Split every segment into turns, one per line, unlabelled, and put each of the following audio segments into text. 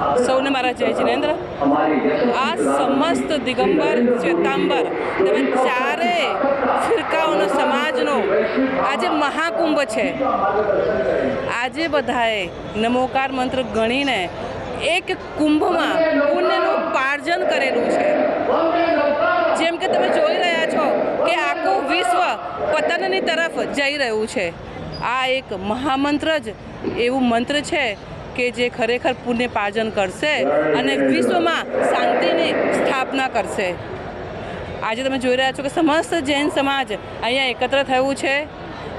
સૌને મારા જય જિનેન્દ્ર. આ સમસ્ત દિગંબર શ્વેતાંબર તમે ચારે ફિરકાઓનો સમાજનો આજે મહાકુંભ છે. આજે બધાએ નમોકાર મંત્ર ગણીને એક કુંભમાં પુણ્યનું પાર્જન કરેલું છે. જેમ કે તમે જોઈ રહ્યા છો કે આખું વિશ્વ પતનની તરફ જઈ રહ્યું છે. આ એક મહામંત્ર જ એવું મંત્ર છે કે જે ખરેખર પુણ્ય પાર્જન કરશે અને વિશ્વમાં શાંતિની સ્થાપના કરશે આજે તમે જોઈ રહ્યા છો કે સમસ્ત જૈન સમાજ અહીંયા એકત્ર થયું છે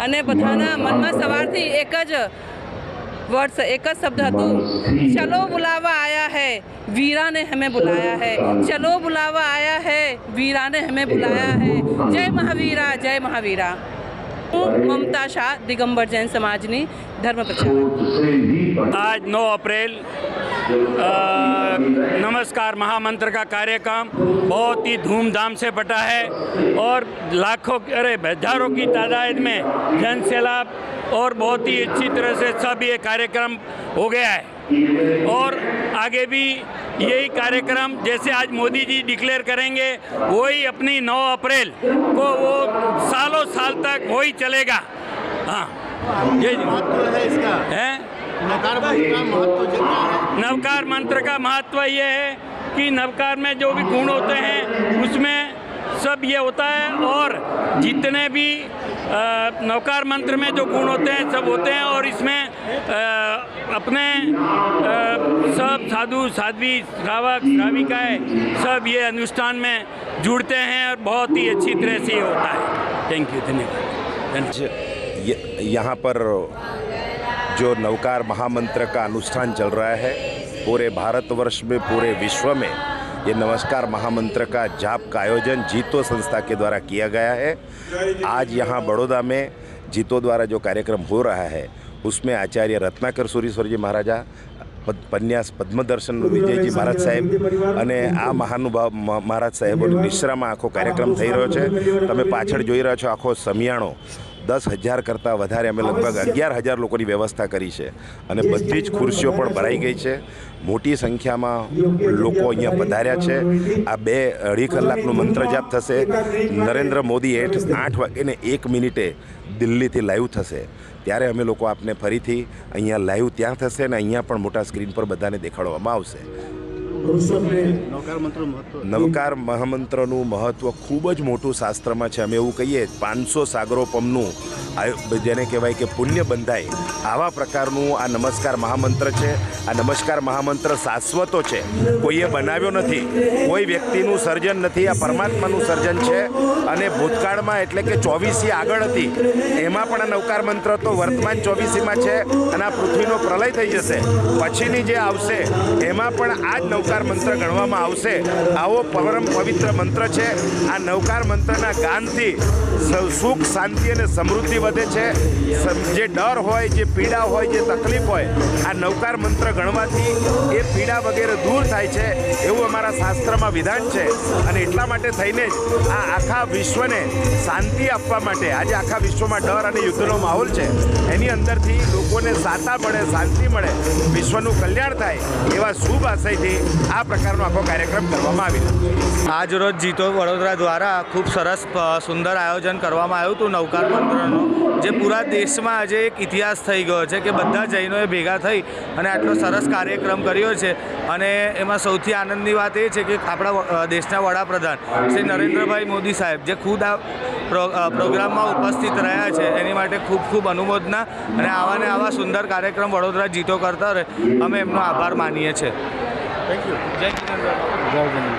અને બધાના મનમાં સવારથી એક જ वर्ड से एक જ શબ્દ હતું ચલો बुलावा आया है वीरा ने हमें बुलाया है चलो बुलावा आया है वीरा ने हमें बुलाया है જય મહાવીરા જય મહાવીરા हूँ ममता शाह दिगंबर जैन समाज ने धर्म तो प्रचार।
आज 9 अप्रैल नमस्कार महामंत्र का कार्यक्रम बहुत ही धूमधाम से बटा है और लाखों अरे हज़ारों की तादाद में जन सैलाब और बहुत ही अच्छी तरह से सब ये कार्यक्रम हो गया है। और आगे भी यही कार्यक्रम जैसे आज मोदी जी डिक्लेयर करेंगे वही अपनी 9 अप्रैल को वो सालों साल तक वही चलेगा। हाँ ये
महत्व है? इसका
है। नवकार मंत्र का महत्व ये है कि नवकार में जो भी गुण होते हैं उसमें सब ये होता है और जितने भी नवकार मंत्र में जो गुण होते हैं सब होते हैं और इसमें अ, अपने अ, सब साधु साध्वी श्रावक श्राविकाएँ सब ये अनुष्ठान में जुड़ते हैं और बहुत ही अच्छी तरह से ये होता है। थैंक यू धन्यवाद।
यहाँ पर जो नवकार महामंत्र का अनुष्ठान चल रहा है पूरे भारतवर्ष में पूरे विश्व में ये नमस्कार महामंत्र का जाप का आयोजन जीतो संस्था के द्वारा किया गया है। आज यहाँ बड़ौदा में जीतो द्वारा जो कार्यक्रम हो रहा है उसमें आचार्य रत्नाकर સુરીશ્વર જી મહારાજા પદ- પન્યાસ પદ્મદર્શન વિજયજી મહારાજ સાહેબ અને આ મહાનુભાવ મ- મહારાજ સાહેબોની નિશ્રામાં આખો કાર્યક્રમ થઈ રહ્યો છે તમે પાછળ જોઈ રહ્યા છો આખો સમિયાણો દસ હજાર કરતાં વધારે અમે લગભગ અગિયાર હજાર લોકોની વ્યવસ્થા કરી છે. અને બધી જ ખુરશીઓ પણ ભરાઈ ગઈ છે. મોટી સંખ્યામાં લોકો અહીંયા પધાર્યા છે. આ બે અઢી કલાકનું મંત્રજાપ થશે. નરેન્દ્ર મોદી હેઠ આઠ વાગ્યે એક મિનિટે દિલ્હીથી લાઈવ થશે. ત્યારે અમે લોકો આપને ફરીથી અહીંયા લાઈવ ત્યાં થશે અને અહીંયા પણ મોટા સ્ક્રીન પર બધાને દેખાડવામાં આવશે.
નવકાર
મહામંત્રનું મહત્ત્વ ખૂબ જ મોટું શાસ્ત્રમાં છે. અમે એવું કહીએ, પાંચસો સાગરોપમનું જેને કહેવાય કે પુણ્ય બંધાય. આવા પ્રકારનું આ નમસ્કાર મહામંત્ર છે. આ નમસ્કાર મહામંત્ર શાશ્વતો છે. કોઈએ બનાવ્યો નથી. કોઈ વ્યક્તિનું સર્જન નથી. આ પરમાત્માનું સર્જન છે. અને ભૂતકાળમાં એટલે કે ચોવીસી આગળ હતી. એમાં પણ આ નવકાર મંત્ર તો વર્તમાન ચોવીસીમાં છે અને આ પૃથ્વીનો પ્રલય થઈ જશે. પછીની જે આવશે, એમાં પણ આ જ નવકાર મંત્ર ગણવામાં આવશે. આવો પરમ પવિત્ર મંત્ર છે. આ નવકાર મંત્રના ગાનથી સુખ, શાંતિ અને સમૃદ્ધિ વધે છે. જે ડર હોય, જે પીડા હોય, જે તકલીફ હોય, આ નવકાર મંત્ર ગણવાથી પીડા વગેરે દૂર થાય છે એવું અમારા શાસ્ત્રમાં વિધાન છે. અને એટલા માટે થઈને જ આ આખા વિશ્વને શાંતિ આપવા માટે, આજે આખા વિશ્વમાં ડર અને યુદ્ધનો માહોલ છે. એની અંદરથી લોકોને સાતા મળે, શાંતિ મળે, વિશ્વનું કલ્યાણ થાય એવા શુભ આશયથી આ પ્રકારનો આખો કાર્યક્રમ કરવામાં આવી રહ્યો
આજ રોજ જીતો વડોદરા દ્વારા ખૂબ સરસ સુંદર આયોજન કરવામાં આવ્યું હતું નવકાર મંત્રનું જે પૂરા દેશમાં આજે એક ઇતિહાસ થઈ ગયો છે કે બધા જૈનોએ ભેગા થઈ અને આટલો સરસ કાર્યક્રમ કર્યો છે. અને એમાં સૌથી આનંદની વાત એ છે કે આપણા દેશના વડાપ્રધાન શ્રી નરેન્દ્રભાઈ મોદી સાહેબ જે ખુદ આ પ્રોગ્રામમાં ઉપસ્થિત રહ્યા છે એની માટે ખૂબ ખૂબ અનુમોદના અને આવા ને આવા સુંદર કાર્યક્રમ વડોદરા જીતો કરતા રહે અમે એમનો આભાર માનીએ છીએ. થેન્ક યુ જય જિનેન્દ્ર